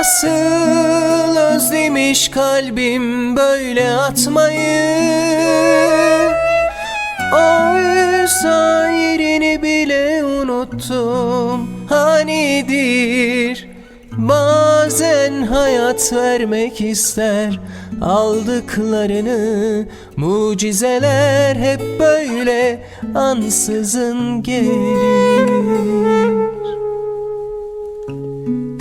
Nasıl özlemiş kalbim böyle atmayı? Oysa yerini bile unuttum. Hanidir? Bazen hayat vermek ister. Aldıklarını Mucizeler hep böyle Ansızın gelir